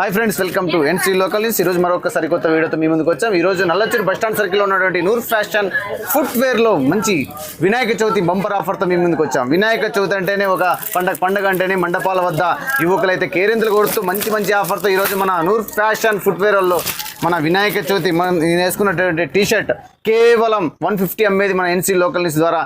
Hi friends welcome to NC local news ఈరోజు మరొక సరికొత్త వీడియోతో మీ ముందుకు వచ్చాం. ఈ రోజు బస్టాండ్ సర్కిల్లో ఉన్నటువంటి నూర్ ఫ్యాషన్ ఫుట్వేర్లో మంచి వినాయక చవితి బంపర్ ఆఫర్తో మీ ముందుకు వచ్చాం. వినాయక చవితి అంటేనే ఒక పండగ పండగ అంటేనే మండపాల వద్ద యువకులైతే కేరింతలు కొడుతూ మంచి మంచి ఆఫర్తో ఈ రోజు మన నూర్ ఫ్యాషన్ ఫుట్వేర్లో మన వినాయక చవితి మనం నేను వేసుకున్నటువంటి టీషర్ట్ కేవలం వన్ ఫిఫ్టీ అమ్మేది మన ఎన్సీ లోకల్ న్యూస్ ద్వారా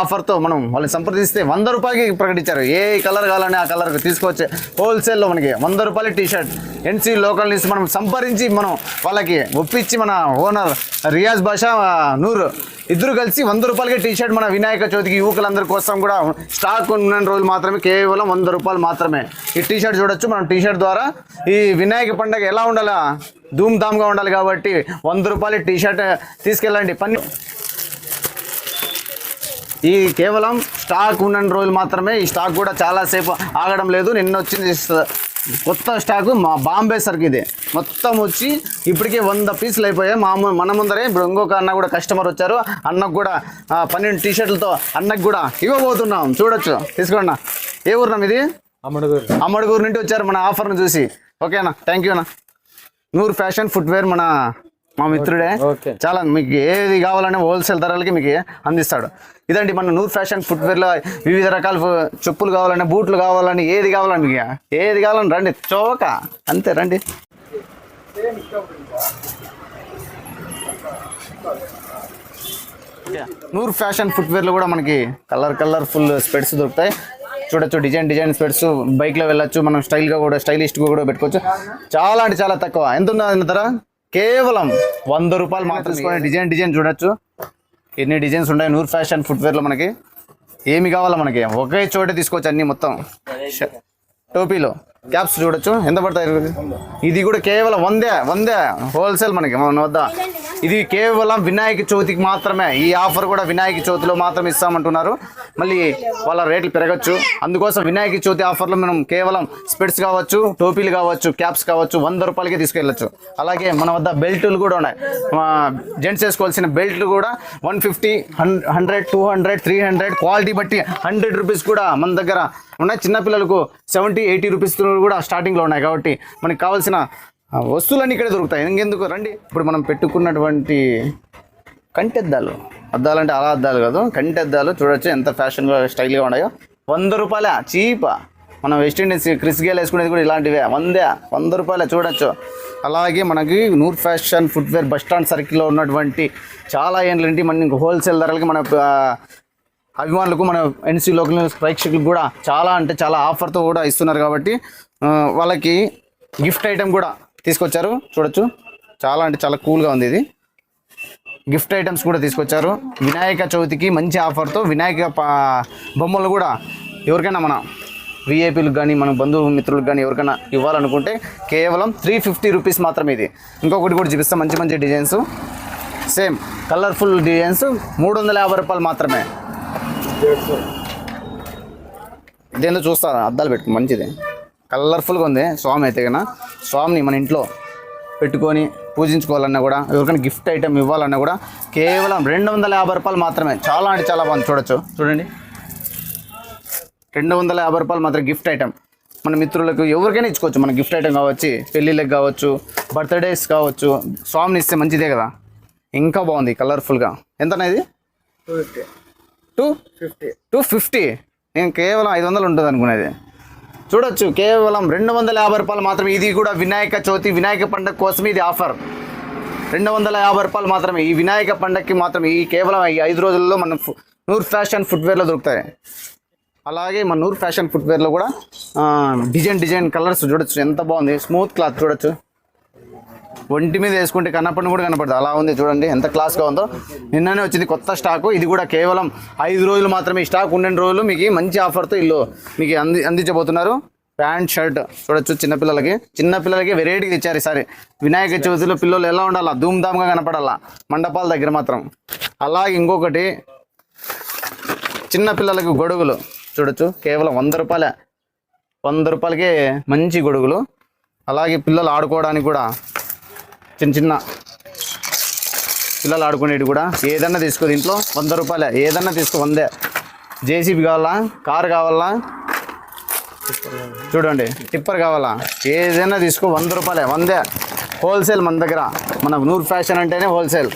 ఆఫర్తో మనం వాళ్ళని సంప్రదిస్తే వంద రూపాయలకి ప్రకటించారు. ఏ కలర్ కావాలని ఆ కలర్ తీసుకొచ్చే హోల్సేల్లో మనకి వంద రూపాయల టీషర్ట్ ఎన్సీ లోకల్ న్యూస్ మనం సంపరించి మనం వాళ్ళకి ఒప్పించి మన ఓనర్ రియాజ్ బాషా నూరు నూర్. ఇద్దరు కలిసి వంద రూపాయలకి టీ షర్ట్ మన వినాయక చవితికి యువకులందరి కోసం కూడా స్టాక్ ఉన్న రోజులు మాత్రమే కేవలం వంద రూపాయలు మాత్రమే. ఈ టీ షర్ట్ చూడొచ్చు మనం టీ షర్ట్ ద్వారా ఈ వినాయక పండగ ఎలా ఉండాలా? ధూమ్ ధామ్గా ఉండాలి కాబట్టి వంద రూపాయల టీ షర్ట్ తీసుకెళ్ళండి. పని ఈ కేవలం స్టాక్ ఉన్న రోజులు మాత్రమే ఈ స్టాక్ కూడా చాలాసేపు ఆగడం లేదు. నిన్న వచ్చింది కొత్త స్టాక్ మా బాంబే సరుకు ఇది. మొత్తం వచ్చి ఇప్పటికే వంద పీసులు అయిపోయాయి. మా మన ముందరే ఇప్పుడు ఇంకొక అన్న కూడా కస్టమర్ వచ్చారు. అన్నకు కూడా పన్నెండు టీ షర్ట్లతో అన్నకు కూడా ఇవ్వబోతున్నాం. చూడొచ్చు. తీసుకోండి ఏ ఊరునా ఇది అమ్మడుగురు. అమ్మడుగూరు నుండి వచ్చారు మన ఆఫర్ను చూసి. ఓకేనా థ్యాంక్ యూ అన్న. నూరు ఫ్యాషన్ ఫుట్వేర్ మన మా మిత్రుడే. చాలా మీకు ఏది కావాలన్నా హోల్సేల్ ధరలకి మీకు అందిస్తాడు. ఇదండి మన నూరు ఫ్యాషన్ ఫుట్వేర్లో వివిధ రకాల చెప్పులు కావాలన్నా బూట్లు కావాలని ఏది కావాలని మీకు ఏది కావాలని రండి చోక. అంతే రండి. నూరు ఫ్యాషన్ ఫుట్వేర్లో కూడా మనకి కలర్ కలర్ఫుల్ స్పెడ్స్ దొరుకుతాయి. చూడొచ్చు డిజైన్ డిజైన్ స్పెడ్స్ బైక్లో వెళ్ళొచ్చు మనం స్టైల్గా కూడా స్టైలిష్గా కూడా పెట్టుకోవచ్చు. చాలా అంటే చాలా తక్కువ. ఎంత ఉన్నది ధర? కేవలం వంద రూపాయలు మాత్రం డిజైన్ డిజైన్ చూడొచ్చు. ఎన్ని డిజైన్స్ ఉన్నాయి? నూరు ఫ్యాషన్ ఫుట్వేర్లో మనకి. ఏమి కావాలో మనకి? ఒకే చోట తీసుకోవచ్చు అన్ని మొత్తం. టోపీలో. క్యాప్స్ చూడొచ్చు. ఎంత పడతాయి ఇది కూడా కేవలం వందే వందే హోల్సేల్ మనకి మన వద్ద. ఇది కేవలం వినాయక చవితికి మాత్రమే. ఈ ఆఫర్ కూడా వినాయక చవితిలో మాత్రం ఇస్తామంటున్నారు. మళ్ళీ వాళ్ళ రేట్లు పెరగచ్చు. అందుకోసం వినాయక చవితి ఆఫర్లో మనం కేవలం స్పెట్స్ కావచ్చు టోపీలు కావచ్చు క్యాప్స్ కావచ్చు వంద రూపాయలకి తీసుకెళ్ళచ్చు. అలాగే మన వద్ద బెల్టులు కూడా ఉన్నాయి. జెంట్స్ వేసుకోవాల్సిన బెల్ట్లు కూడా one fifty hundred two hundred three hundred quality బట్టి హండ్రెడ్ రూపీస్ కూడా మన దగ్గర ఉన్నాయి. చిన్నపిల్లలకు సెవెంటీ ఎయిటీ రూపీస్ కూడా స్టార్టింగ్లో ఉన్నాయి కాబట్టి మనకి కావాల్సిన వస్తువులన్నీ ఇక్కడే దొరుకుతాయి. ఇంకెందుకు? రండి. ఇప్పుడు మనం పెట్టుకున్నటువంటి కంటెద్దాలు. అద్దాలు అంటే అలా అద్దాలు కాదు. కంటెద్దాలు చూడొచ్చు ఎంత ఫ్యాషన్గా స్టైల్గా ఉన్నాయో. వంద రూపాయల చీపా. మనం వెస్ట్ ఇండీస్ క్రిస్ గేల్ వేసుకునేది కూడా ఇలాంటివే. వందే. వంద రూపాయలే చూడొచ్చు. అలాగే మనకి Noor fashion footwear bus stand సర్కిల్లో ఉన్నటువంటి చాలా ఏంటంటే మన హోల్సేల్ ధరలకి మన అభిమానులకు మన ఎన్సీ లోకల్ న్యూస్ ప్రేక్షకులకు కూడా చాలా అంటే చాలా ఆఫర్తో కూడా ఇస్తున్నారు కాబట్టి వాళ్ళకి గిఫ్ట్ ఐటెం కూడా తీసుకొచ్చారు. చూడొచ్చు. చాలా అంటే చాలా కూల్గా ఉంది ఇది. గిఫ్ట్ ఐటమ్స్ కూడా తీసుకొచ్చారు. వినాయక చవితికి మంచి ఆఫర్తో వినాయక బొమ్మలు కూడా ఎవరికైనా మన విఐపీలకు కానీ మన బంధువు మిత్రులకు కానీ ఎవరికైనా ఇవ్వాలనుకుంటే కేవలం త్రీ ఫిఫ్టీ రూపీస్ మాత్రమే ఇది. ఇంకొకటి కూడా చూపిస్తాం. మంచి మంచి డిజైన్స్. Same colourful designs. మూడు వందల యాభై రూపాయలు మాత్రమే. ఇదేందో చూస్తారా? అద్దాలు పెట్టుకో మంచిది. కలర్ఫుల్గా ఉంది స్వామి అయితే కన్నా. స్వామిని మన ఇంట్లో పెట్టుకొని పూజించుకోవాలన్నా కూడా ఎవరికైనా గిఫ్ట్ ఐటెం ఇవ్వాలన్నా కూడా కేవలం రెండు వందల యాభై రూపాయలు మాత్రమే. చాలా అంటే చాలా బాగుంది చూడొచ్చు. చూడండి. రెండు వందల యాభై రూపాయలు మాత్రం గిఫ్ట్ ఐటెం మన మిత్రులకు ఎవరికైనా ఇచ్చుకోవచ్చు. మన గిఫ్ట్ ఐటెం కావచ్చు పెళ్ళిళ్ళకి కావచ్చు బర్త్డేస్ కావచ్చు స్వామిని ఇస్తే మంచిదే కదా. ఇంకా బాగుంది కలర్ఫుల్గా ఎంత ఇది? Two fifty. Two fifty. నేను కేవలం ఐదు వందలు ఉంటుంది అనుకునేది. చూడొచ్చు కేవలం రెండు వందల యాభై రూపాయలు మాత్రమే ఇది కూడా వినాయక చవితి వినాయక పండుగ కోసం ఇది ఆఫర్. రెండు వందల యాభై రూపాయలు మాత్రమే ఈ వినాయక పండగకి మాత్రమే ఈ కేవలం ఈ ఐదు రోజుల్లో మన నూర్ ఫ్యాషన్ ఫుట్వేర్లో దొరుకుతాయి. అలాగే మన నూర్ ఫ్యాషన్ ఫుట్వేర్లో కూడా డిజైన్ డిజైన్ కలర్స్ చూడొచ్చు ఎంత బాగుంది. స్మూత్ క్లాత్ చూడొచ్చు. ఒంటి మీద వేసుకుంటే కనపడిన కూడా కనపడదు. అలా ఉంది చూడండి ఎంత క్లాస్గా ఉందో. నిన్ననే వచ్చింది కొత్త స్టాకు ఇది కూడా కేవలం ఐదు రోజులు మాత్రమే ఈ స్టాక్ ఉండే రోజులు మీకు మంచి ఆఫర్తో ఇల్లు మీకు అంది అందించబోతున్నారు. ప్యాంట్ షర్ట్ చూడొచ్చు చిన్నపిల్లలకి చిన్నపిల్లలకి వెరైటీగా ఇచ్చారు ఈసారి. వినాయక చవితిలో పిల్లలు ఎలా ఉండాలా? ధూమ్ధామ్గా కనపడాలా? మండపాల దగ్గర మాత్రం. అలాగే ఇంకొకటి చిన్నపిల్లలకు గొడుగులు చూడొచ్చు. కేవలం వంద రూపాయలే. వంద రూపాయలకే మంచి గొడుగులు. అలాగే పిల్లలు ఆడుకోవడానికి కూడా చిన్న చిన్న పిల్లలు ఆడుకునేవి కూడా ఏదన్నా తీసుకో దీంట్లో వంద రూపాయలే. ఏదన్నా తీసుకో వందే. జేసీబీ కావాలా? కారు కావాలా? చూడండి టిప్పర్ కావాలా? ఏదైనా తీసుకో వంద రూపాయలే వందే. హోల్సేల్ మన దగ్గర. మన నూరు ఫ్యాషన్ అంటేనే హోల్సేల్.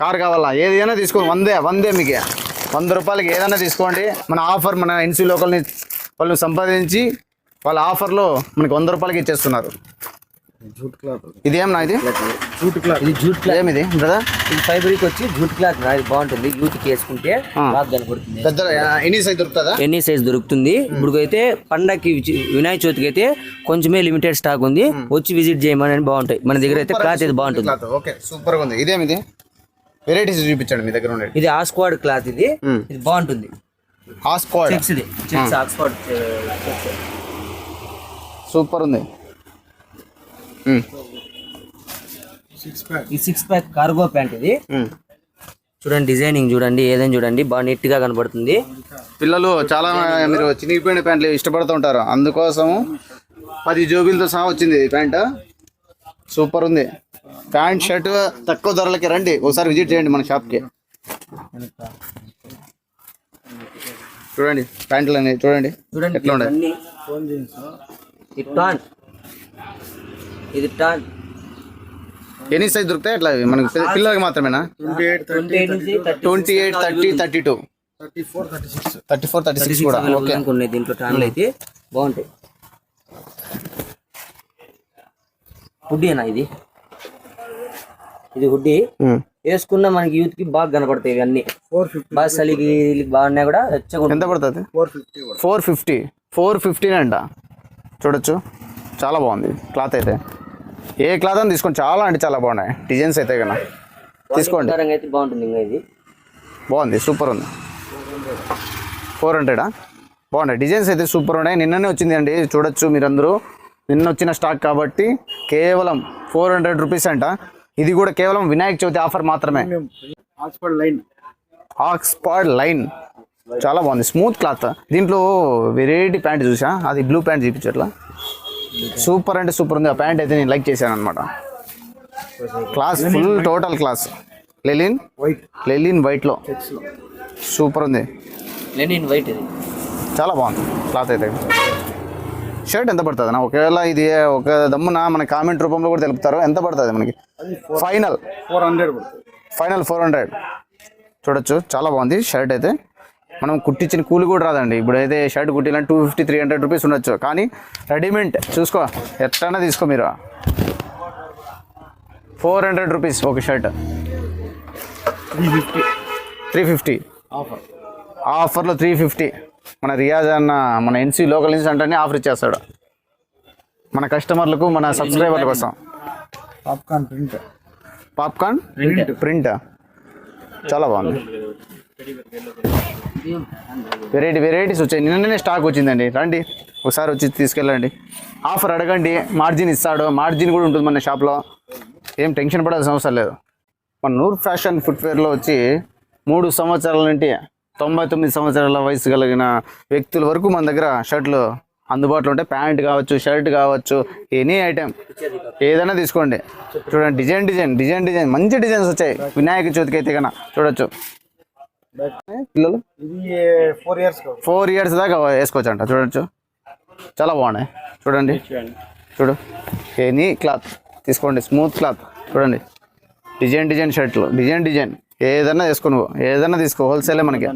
కార్ కావాలా? ఏదైనా తీసుకో వందే వందే మీకే. వంద రూపాయలకి ఏదైనా తీసుకోండి. మన ఆఫర్ మన ఎన్సీ లోకల్ని వాళ్ళు సంపాదించి వాళ్ళ ఆఫర్లో మనకి వంద రూపాయలకి ఇచ్చేస్తున్నారు. జూట్ క్లాత్ ఇదేం నా ఇది? Jute cloth. ఇది జూట్ క్లాత్. ఏమిది? బ్రదర్? ఇది ఫైబర్కి వచ్చి జూట్ క్లాత్ ఇది బాగుంటుంది. యూత్కి వేసుకుంటే బాగా కనపడుతుంది. పెద్ద ఎన్ని సైజ్ దొరుకుతుందా? ఎన్ని సైజ్ దొరుకుతుంది? ఇప్పుడు అయితే పండగకి వినాయక చవితికి అయితే కొంచెమే లిమిటెడ్ స్టాక్ ఉంది. వచ్చి విజిట్ చేయమని బాగుంటాయి. మన దగ్గర అయితే క్లాత్ అయితే బాగుంటుంది. ఓకే సూపర్గా ఉంది. ఇదేమిది? వెరైటీస్ చూపించండి మీ దగ్గర ఉండేది ఇది ఆస్క్వాడ్ క్లాత్ ఇది. ఇది బాగుంటుంది. ఆ స్క్వాడ్ చెక్స్ ఇది చెక్స్ ఆక్స్ఫర్డ్ సూపర్ ఉంది. ఈ సిక్స్ ప్యాక్ కార్గో ప్యాంట్ ఇది. చూడండి డిజైనింగ్ చూడండి ఏదైనా చూడండి బాగా నీట్గా కనబడుతుంది. పిల్లలు చాలా మీరు చినిగిపోయిన ప్యాంట్లు ఇష్టపడుతూ ఉంటారు అందుకోసము పది జోబీలతో సహా వచ్చింది ఈ ప్యాంట్. సూపర్ ఉంది. ప్యాంట్ షర్ట్ తక్కువ ధరలకి రండి. ఒకసారి విజిట్ చేయండి మన షాప్కి. చూడండి ప్యాంట్లు అనేవి చూడండి. చూడండి ఎట్లా ఉన్నాయి? ఇవన్నీ. ఫోన్ జీన్స్ ఇది టాన్. టాన్ ఎన్ని సైజ్ దొరుకుతాయి? అట్లా మనకి పిల్ల- పిల్లలకి మాత్రమేనా? Twenty eight thirty thirty two thirty four thirty six thirty four thirty thirty six కూడా. ఓకే. ఉన్నాయి దీంట్లో టాన్లు అయితే బాగుంటాయి. హుడ్డీ అన్న ఇది. ఇది హుడ్డీ. వేసుకున్న మనకి యూత్కి బాగా కనపడతాయి ఇవన్నీ. Four fifty. బాగా చలికి బాగున్నా కూడా. ఎంత పడుతుంది? Four fifty four fifty. Four fifteen అంట. చూడొచ్చు. చాలా బాగుంది. క్లాత్ అయితే. ఏ క్లాత్ అని తీసుకోండి చాలా అంటే చాలా బాగున్నాయి. డిజైన్స్ అయితే కన్నా. తీసుకోండి. అయితే బాగుంటుంది ఇంకా ఇది. బాగుంది సూపర్ ఉంది. ఫోర్ హండ్రెడా బాగున్నాయి. డిజైన్స్ అయితే సూపర్ ఉన్నాయి. నిన్ననే వచ్చింది అండి చూడొచ్చు మీరందరూ. నిన్న వచ్చిన స్టాక్ కాబట్టి కేవలం ఫోర్ హండ్రెడ్ రూపీస్ అంట. ఇది కూడా కేవలం వినాయక చవితి ఆఫర్ మాత్రమే. హాస్పిటల్ లైన్ ఆక్స్ఫర్డ్ లైన్ చాలా బాగుంది. స్మూత్ క్లాత్ దీంట్లో వెరైటీ ప్యాంట్ చూసా? అది బ్లూ ప్యాంట్ చూపించట్లా? సూపర్ అంటే సూపర్ ఉంది. ఆ ప్యాంట్ అయితే నేను లైక్ చేశాను అనమాట class full total class. Linen white linen వైట్లో సూపర్ ఉంది. లెనిన్ వైట్ ఇది. చాలా బాగుంది. క్లాత్ అయితే. షర్ట్ ఎంత పడుతుంది అన్న? ఒకవేళ ఇది ఒక దమ్మున మన కామెంట్ రూపంలో కూడా తెలుపుతారు. ఎంత పడుతుంది మనకి? Final four hundred final four hundred చూడొచ్చు. చాలా బాగుంది. షర్ట్ అయితే. మనం కుట్టించిన కూలి కూడా రాదండి. ఇప్పుడు అయితే షర్ట్ కుట్టిన two fifty three hundred rupees ఉండొచ్చు. కానీ రెడీమేడ్ చూసుకో ఎట్లన్నా తీసుకో మీరు. ఫోర్ హండ్రెడ్ రూపీస్ ఒక shirt. Three fifty three fifty offer ఆఫర్లో త్రీ ఫిఫ్టీ మన రియాజ్ అన్న మన ఎన్సీ లోకల్ నుంచి అంటే ఆఫర్ ఇచ్చేస్తాడు. మన కస్టమర్లకు మన సబ్స్క్రైబర్ల కోసం. Popcorn print popcorn print print చాలా బాగుంది. వెరైటీ వెరైటీస్ వచ్చాయి. నిన్ననే స్టాక్ వచ్చిందండి. రండి. ఒకసారి వచ్చి తీసుకెళ్ళండి. ఆఫర్ అడగండి. మార్జిన్ ఇస్తాడు. మార్జిన్ కూడా ఉంటుంది మన షాప్లో ఏం టెన్షన్ పడాల్సిన అవసరం లేదు. మన నూర్ ఫ్యాషన్ ఫుట్వేర్లో వచ్చి మూడు సంవత్సరాల నుండి తొంభై తొమ్మిది సంవత్సరాల వయసు కలిగిన వ్యక్తుల వరకు మన దగ్గర షర్ట్లు అందుబాటులో ఉంటాయి. ప్యాంట్ కావచ్చు షర్ట్ కావచ్చు ఎనీ ఐటెం ఏదైనా తీసుకోండి. చూడండి. డిజైన్ డిజైన్ డిజైన్ డిజైన్ మంచి డిజైన్స్ వచ్చాయి. వినాయక చవితికి అయితే కన్నా. చూడొచ్చు. పిల్లలు? ఫోర్ ఇయర్స్ ఫోర్ ఇయర్స్ దాకా వేసుకోవచ్చు అంట చూడొచ్చు. చాలా బాగున్నాయి. చూడండి. చూడు. ఎనీ క్లాత్ తీసుకోండి. Smooth cloth. చూడండి. డిజైన్ డిజైన్ షర్ట్లు. Design design. ఏదన్నా తీసుకో నువ్వు. ఏదన్నా తీసుకో. హోల్సేలే మనకి.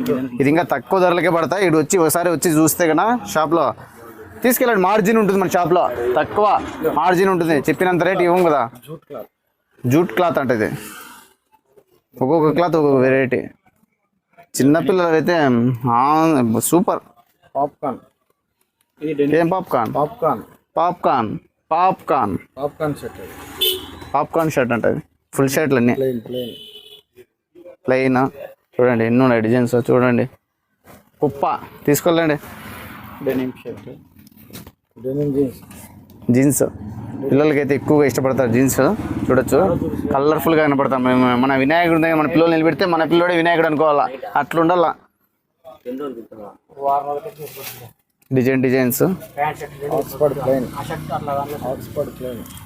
ఇది ఇంకా తక్కువ ధరలకే పడతాయి. ఇటు వచ్చి ఒకసారి వచ్చి చూస్తే కన్నా షాప్లో తీసుకెళ్ళండి. మార్జిన్ ఉంటుంది మన షాప్లో. తక్కువ మార్జిన్ ఉంటుంది. చెప్పినంత రేట్ ఇవ్వం కదా. జూట్ క్లాత్ జూట్ క్లాత్ అంటే ఇది. ఒక్కొక్క క్లాత్ ఒక్కొక్క వెరైటీ చిన్నపిల్లలు అయితే సూపర్. పాప్కార్న్. ఏం popcorn? Popcorn. Popcorn. Popcorn. Popcorn set popcorn shirt అంటే ఫుల్ షర్ట్లు అన్నీ ప్లెయిన్ ప్లెయిన్. ప్లెయిన్? చూడండి ఎన్ని ఉన్నాయి డిజైన్స్? చూడండి. కుప్ప. తీసుకెళ్ళండి. Denim shirt. Denim jeans. Jeans. పిల్లలకైతే ఎక్కువగా ఇష్టపడతారు జీన్స్. చూడొచ్చు. కలర్ఫుల్గా కనపడతాం మేము. మన వినాయకుడి దగ్గర మన పిల్లలు నిలబెడితే మన పిల్లడే వినాయకుడు అనుకోవాలా. అట్లా ఉండాలా డిజైన్ డిజైన్స్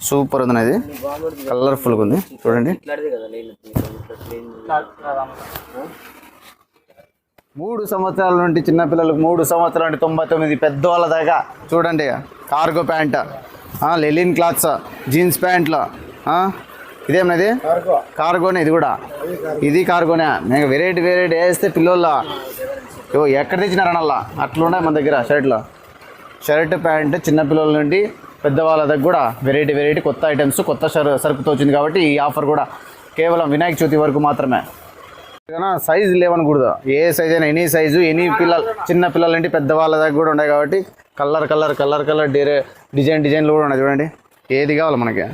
సూపర్ ఉంది అది కలర్ఫుల్గా ఉంది. చూడండి. మూడు సంవత్సరాల నుండి చిన్నపిల్లలకు మూడు సంవత్సరాల నుండి తొంభై తొమ్మిది పెద్దవాళ్ళ దాకా చూడండి కార్గో ప్యాంట్ లెలిన్ క్లాత్స్ జీన్స్ ప్యాంట్లు ఇదేమన్నది? కార్గో. కార్గోనే ఇది కూడా. ఇది కార్గోనే. మేము వెరైటీ వెరైటీ వేస్తే పిల్లోళ్ళ. ఓ ఎక్కడ తెచ్చినారనల్లా అట్లున్నాయి మన దగ్గర షర్ట్లు. షర్ట్ ప్యాంట్ చిన్నపిల్లల నుండి పెద్దవాళ్ళ దగ్గర కూడా వెరైటీ వెరైటీ కొత్త ఐటమ్స్ కొత్త సరు సరుకుతో వచ్చింది కాబట్టి ఈ ఆఫర్ కూడా కేవలం వినాయక చవితి వరకు మాత్రమే. సైజు లేవనకూడదు. ఏ సైజ్ అయినా ఎనీ సైజు ఎనీ పిల్లలు చిన్న పిల్లలు నుండి పెద్దవాళ్ళ దగ్గర కూడా ఉన్నాయి కాబట్టి కలర్ కలర్ కలర్ కలర్ డిరే డిజైన్ డిజైన్లు కూడా ఉన్నాయి చూడండి. ఏది కావాలి మనకి?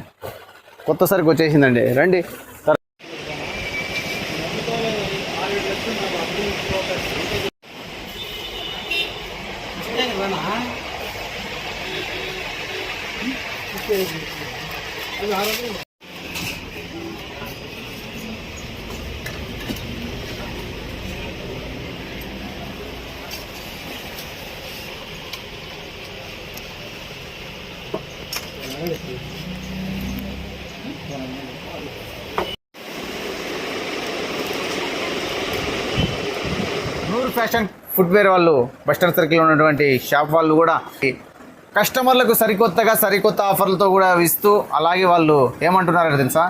కొత్త సరికి వచ్చేసిందండి. రండి. నూరు ఫ్యాషన్ ఫుట్వేర్ వాళ్ళు బస్టర్ సర్కిల్ ఉన్నటువంటి షాప్ వాళ్ళు కూడా కస్టమర్లకు సరికొత్తగా సరికొత్త ఆఫర్లతో కూడా ఇస్తూ అలాగే వాళ్ళు ఏమంటున్నారంటే తెలుసా?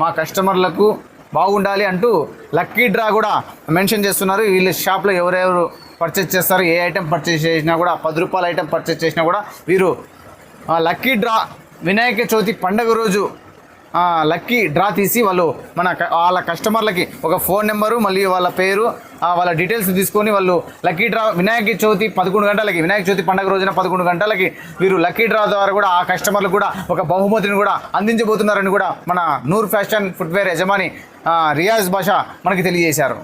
మా కస్టమర్లకు బాగుండాలి అంటూ లక్కీ డ్రా కూడా మెన్షన్ చేస్తున్నారు. వీళ్ళ షాప్లో ఎవరెవరు పర్చేస్ చేస్తారు ఏ ఐటెం పర్చేస్ చేసినా కూడా పది రూపాయల ఐటెం పర్చేస్ చేసినా కూడా వీరు లక్కీ డ్రా వినాయక చవితి పండగ రోజు లక్కీ డ్రా తీసి వాళ్ళు మన వాళ్ళ కస్టమర్లకి ఒక ఫోన్ నెంబరు మళ్ళీ వాళ్ళ పేరు వాళ్ళ డీటెయిల్స్ తీసుకొని వాళ్ళు లక్కీ డ్రా వినాయక చవితి పదకొండు గంటలకి వినాయక చవితి పండుగ రోజున పదకొండు గంటలకి వీరు లక్కీ డ్రా ద్వారా కూడా ఆ కస్టమర్లకు కూడా ఒక బహుమతిని కూడా అందించబోతున్నారని కూడా మన నూర్ ఫ్యాషన్ ఫుట్వేర్ యజమాని రియాజ్ భాష మనకి తెలియజేశారు.